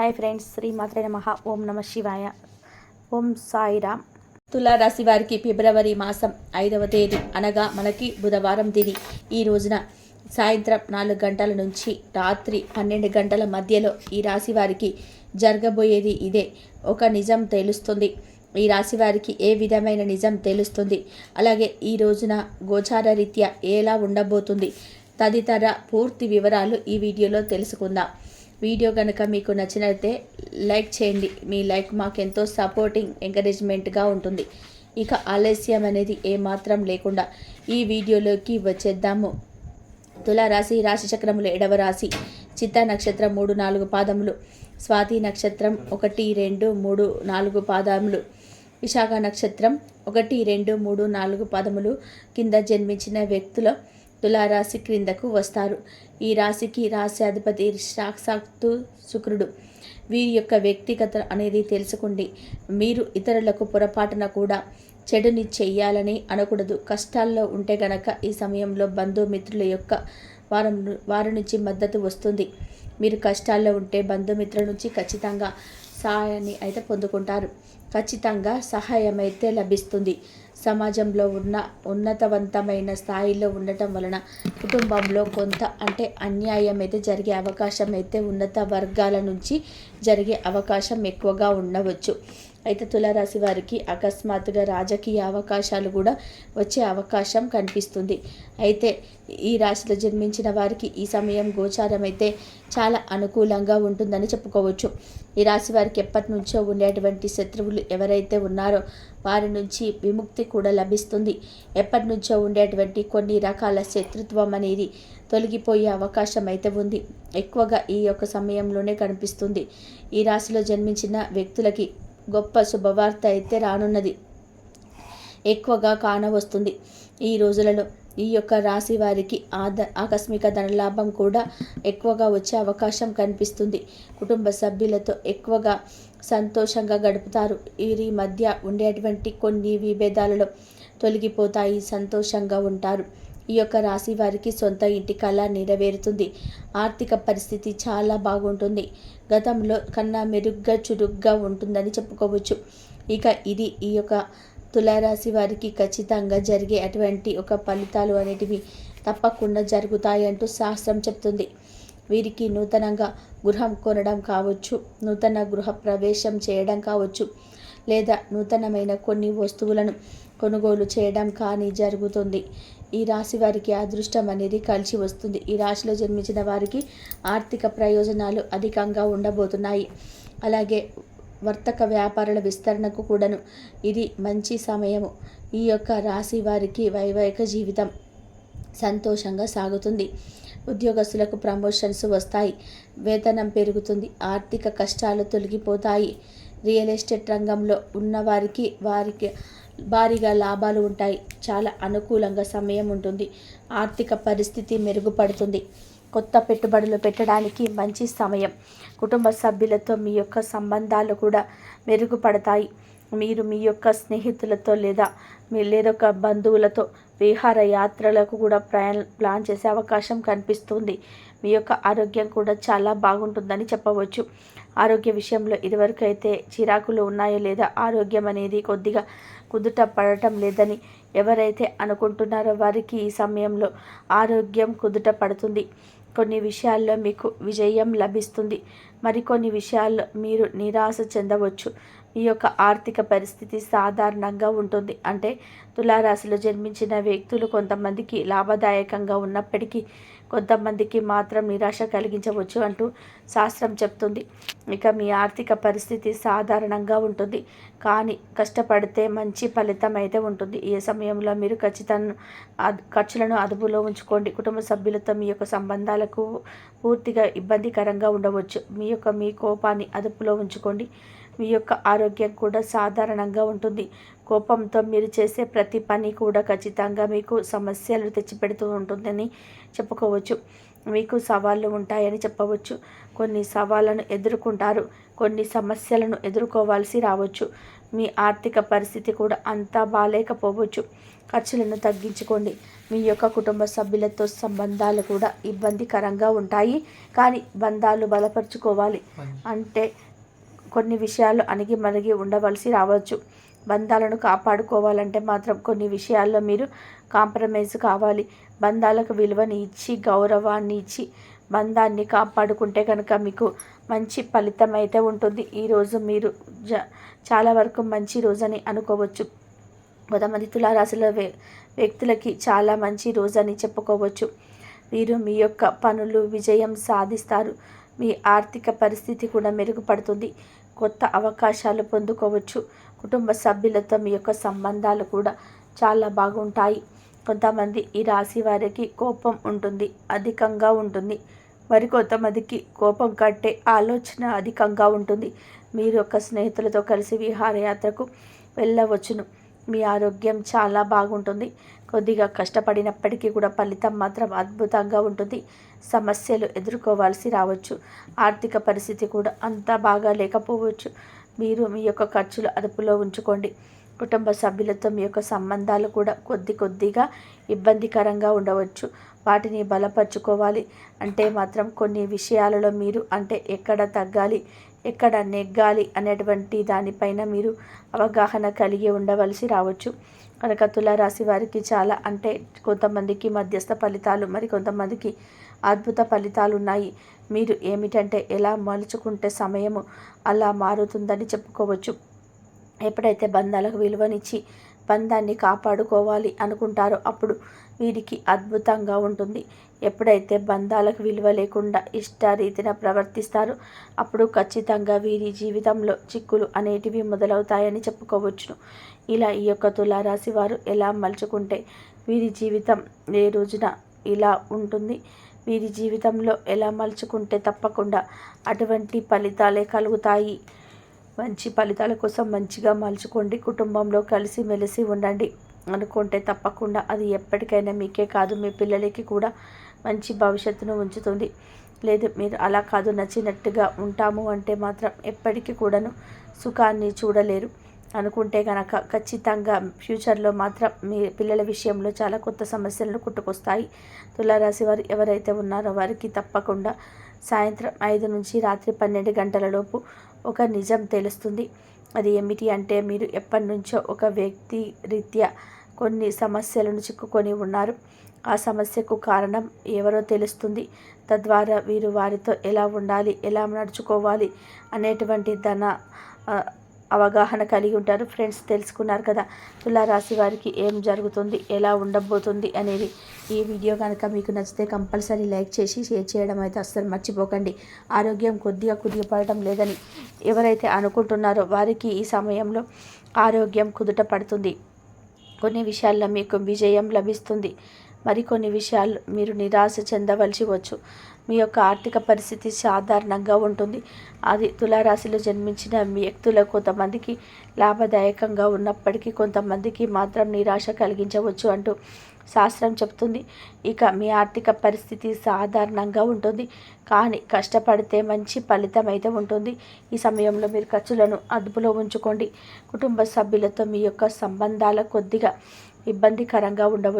Hi friends Shri మాత్రే నమ. ఓం నమ శివాయ. ఓం సాయిరామ్ తులారాశి వారికి ఫిబ్రవరి మాసం ఐదవ తేదీ అనగా మనకి బుధవారం తిది. ఈ రోజున సాయంత్రం నాలుగు గంటల నుంచి రాత్రి పన్నెండు గంటల మధ్యలో ఈ రాశి వారికి జరగబోయేది ఇదే. ఒక నిజం తెలుస్తుంది. ఈ రాశి వారికి ఏ విధమైన నిజం తెలుస్తుంది? అలాగే ఈ రోజున గోచార రీత్యా ఎలా ఉండబోతుంది? తదితర పూర్తి వివరాలు ఈ వీడియోలో తెలుసుకుందాం. వీడియో కనుక మీకు నచ్చినట్లయితే లైక్ చేయండి. మీ లైక్ మాకెంతో సపోర్టింగ్ ఎంకరేజ్మెంట్గా ఉంటుంది. ఇక ఆలస్యం అనేది ఏమాత్రం లేకుండా ఈ వీడియోలోకి వచ్చేద్దాము. తులారాశి రాశిచక్రములు ఎడవ రాశి చిత్త నక్షత్రం మూడు నాలుగు పాదములు స్వాతి నక్షత్రం ఒకటి రెండు మూడు నాలుగు పాదములు విశాఖ నక్షత్రం ఒకటి రెండు మూడు నాలుగు పదములు కింద జన్మించిన వ్యక్తుల తులారాశి క్రిందకు వస్తారు. ఈ రాశికి రాశి అధిపతి సాక్షాత్తు శుక్రుడు. వీరి యొక్క వ్యక్తిగత అనేది తెలుసుకోండి మీరు ఇతరులకు పొరపాటున కూడా చెడుని చెయ్యాలని అనకూడదు. కష్టాల్లో ఉంటే గనక ఈ సమయంలో బంధుమిత్రుల యొక్క వారం వారి నుంచి మద్దతు వస్తుంది. మీరు కష్టాల్లో ఉంటే బంధుమిత్రుల నుంచి ఖచ్చితంగా సహాయాన్ని అయితే పొందుకుంటారు. ఖచ్చితంగా సహాయం అయితే లభిస్తుంది. సమాజంలో ఉన్న ఉన్నతవంతమైన స్థాయిలో ఉండటం వలన కుటుంబంలో కొంత అంటే అన్యాయం అయితే జరిగే అవకాశం అయితే ఉన్నత వర్గాల నుంచి జరిగే అవకాశం ఎక్కువగా ఉండవచ్చు. అయితే తులారాశి వారికి అకస్మాత్తుగా రాజకీయ అవకాశాలు కూడా వచ్చే అవకాశం కనిపిస్తుంది. అయితే ఈ రాశిలో జన్మించిన వారికి ఈ సమయం గోచారం అయితే చాలా అనుకూలంగా ఉంటుందని చెప్పుకోవచ్చు. ఈ రాశి వారికి ఎప్పటి నుంచో ఉండేటువంటి శత్రువులు ఎవరైతే ఉన్నారో వారి నుంచి విముక్తి కూడా లభిస్తుంది. ఎప్పటి నుంచో ఉండేటువంటి కొన్ని రకాల శత్రుత్వం అనేది తొలగిపోయే అవకాశం అయితే ఉంది. ఎక్కువగా ఈ యొక్క సమయంలోనే కనిపిస్తుంది. ఈ రాశిలో జన్మించిన వ్యక్తులకి గొప్ప శుభవార్త అయితే రానున్నది. ఎక్కువగా కానవస్తుంది ఈ రోజులలో ఈ యొక్క రాశి వారికి ఆద ఆకస్మిక ధనలాభం కూడా ఎక్కువగా వచ్చే అవకాశం కనిపిస్తుంది. కుటుంబ సభ్యులతో ఎక్కువగా సంతోషంగా గడుపుతారు. వీరి మధ్య ఉండేటువంటి కొన్ని విభేదాలలో తొలగిపోతాయి సంతోషంగా ఉంటారు. ఈ యొక్క రాశి వారికి సొంత ఇంటి కళ నెరవేరుతుంది. ఆర్థిక పరిస్థితి చాలా బాగుంటుంది. గతంలో కన్నా మెరుగ్గా చురుగ్గా ఉంటుందని చెప్పుకోవచ్చు. ఇక ఇది ఈ యొక్క తులారాశి వారికి ఖచ్చితంగా జరిగే అటువంటి ఒక ఫలితాలు అనేటివి తప్పకుండా జరుగుతాయంటూ శాస్త్రం చెప్తుంది. వీరికి నూతనంగా గృహం కొనడం కావచ్చు నూతన గృహ ప్రవేశం చేయడం కావచ్చు లేదా నూతనమైన కొన్ని వస్తువులను కొనుగోలు చేయడం కానీ జరుగుతుంది. ఈ రాశి వారికి అదృష్టం అనేది కలిసి వస్తుంది. ఈ రాశిలో జన్మించిన వారికి ఆర్థిక ప్రయోజనాలు అధికంగా ఉండబోతున్నాయి. అలాగే వర్తక వ్యాపారాల విస్తరణకు కూడాను ఇది మంచి సమయము. ఈ యొక్క రాశి వారికి వైవాహిక జీవితం సంతోషంగా సాగుతుంది. ఉద్యోగస్తులకు ప్రమోషన్స్ వస్తాయి. వేతనం పెరుగుతుంది. ఆర్థిక కష్టాలు తొలగిపోతాయి. రియల్ ఎస్టేట్ రంగంలో ఉన్నవారికి వారికి భారీగా లాభాలు ఉంటాయి. చాలా అనుకూలంగా సమయం ఉంటుంది. ఆర్థిక పరిస్థితి మెరుగుపడుతుంది. కొత్త పెట్టుబడులు పెట్టడానికి మంచి సమయం. కుటుంబ సభ్యులతో మీ యొక్క సంబంధాలు కూడా మెరుగుపడతాయి. మీరు మీ యొక్క స్నేహితులతో లేదా మీ లేదొక బంధువులతో విహార యాత్రలకు కూడా ప్రయాణ ప్లాన్ చేసే అవకాశం కనిపిస్తుంది. మీ యొక్క ఆరోగ్యం కూడా చాలా బాగుంటుందని చెప్పవచ్చు. ఆరోగ్య విషయంలో ఇదివరకు అయితే చిరాకులు ఉన్నాయో లేదా ఆరోగ్యం అనేది కొద్దిగా కుదుట పడటం లేదని ఎవరైతే అనుకుంటున్నారో వారికి ఈ సమయంలో ఆరోగ్యం కుదుట పడుతుంది. కొన్ని విషయాల్లో మీకు విజయం లభిస్తుంది. మరికొన్ని విషయాల్లో మీరు నిరాశ చెందవచ్చు. ఈ యొక్క ఆర్థిక పరిస్థితి సాధారణంగా ఉంటుంది. అంటే తులారాశిలో జన్మించిన వ్యక్తులు కొంతమందికి లాభదాయకంగా ఉన్నప్పటికీ కొంతమందికి మాత్రం నిరాశ కలిగించవచ్చు అంటూ శాస్త్రం చెప్తుంది. ఇక మీ ఆర్థిక పరిస్థితి సాధారణంగా ఉంటుంది. కానీ కష్టపడితే మంచి ఫలితం అయితే ఉంటుంది. ఏ సమయంలో మీరు ఖచ్చితంగా ఖర్చులను అదుపులో ఉంచుకోండి. కుటుంబ సభ్యులతో మీ యొక్క సంబంధాలకు పూర్తిగా ఇబ్బందికరంగా ఉండవచ్చు. మీ యొక్క మీ కోపాన్ని అదుపులో ఉంచుకోండి. మీ యొక్క ఆరోగ్యం కూడా సాధారణంగా ఉంటుంది. కోపంతో మీరు చేసే ప్రతి పని కూడా ఖచ్చితంగా మీకు సమస్యలు తెచ్చిపెడుతూ ఉంటుందని చెప్పుకోవచ్చు. మీకు సవాళ్ళు ఉంటాయని చెప్పవచ్చు. కొన్ని సవాళ్ళను ఎదుర్కొంటారు. కొన్ని సమస్యలను ఎదుర్కోవాల్సి రావచ్చు. మీ ఆర్థిక పరిస్థితి కూడా అంతా బాగాలేకపోవచ్చు ఖర్చులను తగ్గించుకోండి. మీ యొక్క కుటుంబ సభ్యులతో సంబంధాలు కూడా ఇబ్బందికరంగా ఉంటాయి. కానీ బంధాలు బలపరుచుకోవాలి. అంటే కొన్ని విషయాలు అణిగి మణిగి ఉండవలసి రావచ్చు. బంధాలను కాపాడుకోవాలంటే మాత్రం కొన్ని విషయాల్లో మీరు కాంప్రమైజ్ కావాలి. బంధాలకు విలువని ఇచ్చి గౌరవాన్ని ఇచ్చి బంధాన్ని కాపాడుకుంటే కనుక మీకు మంచి ఫలితం అయితే ఉంటుంది. ఈరోజు మీరు జ చాలా వరకు మంచి రోజని అనుకోవచ్చు. కొంతమంది తులారాశుల వ్య వ్యక్తులకి చాలా మంచి రోజని చెప్పుకోవచ్చు. మీరు మీ యొక్క పనులు విజయం సాధిస్తారు. మీ ఆర్థిక పరిస్థితి కూడా మెరుగుపడుతుంది. కొత్త అవకాశాలు పొందుకోవచ్చు. కుటుంబ సభ్యులతో మీ యొక్క సంబంధాలు కూడా చాలా బాగుంటాయి. కొంతమంది ఈ రాశి వారికి కోపం ఉంటుంది అధికంగా ఉంటుంది. మరి కొంతమందికి కోపం కట్టే ఆలోచన అధికంగా ఉంటుంది. మీరు యొక్క స్నేహితులతో కలిసి విహారయాత్రకు వెళ్ళవచ్చును. మీ ఆరోగ్యం చాలా బాగుంటుంది. కొద్దిగా కష్టపడినప్పటికీ కూడా ఫలితం మాత్రం అద్భుతంగా ఉంటుంది. సమస్యలు ఎదుర్కోవాల్సి రావచ్చు. ఆర్థిక పరిస్థితి కూడా అంత బాగా లేకపోవచ్చు. మీరు మీ యొక్క ఖర్చులు అదుపులో ఉంచుకోండి. కుటుంబ సభ్యులతో మీ యొక్క సంబంధాలు కూడా కొద్ది కొద్దిగా ఇబ్బందికరంగా ఉండవచ్చు. వాటిని బలపరుచుకోవాలి. అంటే మాత్రం కొన్ని విషయాలలో మీరు అంటే ఎక్కడ తగ్గాలి ఎక్కడ నెగ్గాలి అనేటువంటి దానిపైన మీరు అవగాహన కలిగి ఉండవలసి రావచ్చు. కనుక తులారాశి వారికి చాలా అంటే కొంతమందికి మధ్యస్థ ఫలితాలు మరి కొంతమందికి అద్భుత ఫలితాలు ఉన్నాయి. మీరు ఏమిటంటే ఎలా మలుచుకుంటే సమయము అలా మారుతుందని చెప్పుకోవచ్చు. ఎప్పుడైతే బంధాలకు విలువనిచ్చి బంధాన్ని కాపాడుకోవాలి అనుకుంటారో అప్పుడు వీరికి అద్భుతంగా ఉంటుంది. ఎప్పుడైతే బంధాలకు విలువ లేకుండా ఇష్టరీతిన ప్రవర్తిస్తారో అప్పుడు ఖచ్చితంగా వీరి జీవితంలో చిక్కులు అనేటివి మొదలవుతాయని చెప్పుకోవచ్చును. ఇలా ఈ యొక్క తులారాశి వారు ఎలా మలుచుకుంటే వీరి జీవితం ఏ రోజున ఇలా ఉంటుంది? వీరి జీవితంలో ఎలా మలుచుకుంటే తప్పకుండా అటువంటి ఫలితాలే కలుగుతాయి? మంచి ఫలితాల కోసం మంచిగా మలుచుకోండి కుటుంబంలో కలిసి మెలిసి ఉండండి. అనుకుంటే తప్పకుండా అది ఎప్పటికైనా మీకే కాదు మీ పిల్లలకి కూడా మంచి భవిష్యత్తును ఉంచుతుంది. లేదు మీరు అలా కాదు నచ్చినట్టుగా ఉంటాము అంటే మాత్రం ఎప్పటికీ కూడాను సుఖాన్ని చూడలేరు. అనుకుంటే కనుక ఖచ్చితంగా ఫ్యూచర్లో మాత్రం మీ పిల్లల విషయంలో చాలా కొత్త సమస్యలను కుట్టుకొస్తాయి తులారాశి వారు ఎవరైతే ఉన్నారో వారికి తప్పకుండా సాయంత్రం ఐదు నుంచి రాత్రి పన్నెండు గంటలలోపు ఒక నిజం తెలుస్తుంది. అది ఏమిటి అంటే మీరు ఎప్పటి నుంచో ఒక వ్యక్తి రీత్యా కొన్ని సమస్యలను చిక్కుకొని ఉన్నారు. ఆ సమస్యకు కారణం ఎవరో తెలుస్తుంది. తద్వారా వీరు వారితో ఎలా ఉండాలి ఎలా నడుచుకోవాలి అనేటువంటి ధన అవగాహన కలిగి ఉంటారు. ఫ్రెండ్స్ తెలుసుకున్నారు కదా తులారాశి వారికి ఏం జరుగుతుంది ఎలా ఉండబోతుంది అనేది ఈ వీడియో కనుక మీకు నచ్చితే కంపల్సరీ లైక్ చేసి షేర్ చేయడం అయితే అస్సలు మర్చిపోకండి. ఆరోగ్యం కొద్దిగా కుదిరిపడటం లేదని ఎవరైతే అనుకుంటున్నారో వారికి ఈ సమయంలో ఆరోగ్యం కుదుట పడుతుంది. కొన్ని విషయాల్లో మీకు విజయం లభిస్తుంది. మరికొన్ని విషయాలు మీరు నిరాశ చెందవలసి వచ్చు. మీ యొక్క ఆర్థిక పరిస్థితి సాధారణంగా ఉంటుంది. అది తులారాశిలో జన్మించిన వ్యక్తులకు కొంతమందికి లాభదాయకంగా ఉన్నప్పటికీ కొంతమందికి మాత్రం నిరాశ కలిగించవచ్చు అంటూ శాస్త్రం చెప్తుంది. ఇక మీ ఆర్థిక పరిస్థితి సాధారణంగా ఉంటుంది. కానీ కష్టపడితే మంచి ఫలితం అయితే ఉంటుంది. ఈ సమయంలో మీరు ఖర్చులను అదుపులో ఉంచుకోండి. కుటుంబ సభ్యులతో మీ యొక్క సంబంధాల కొద్దిగా ఇబ్బందికరంగా ఉండవచ్చు.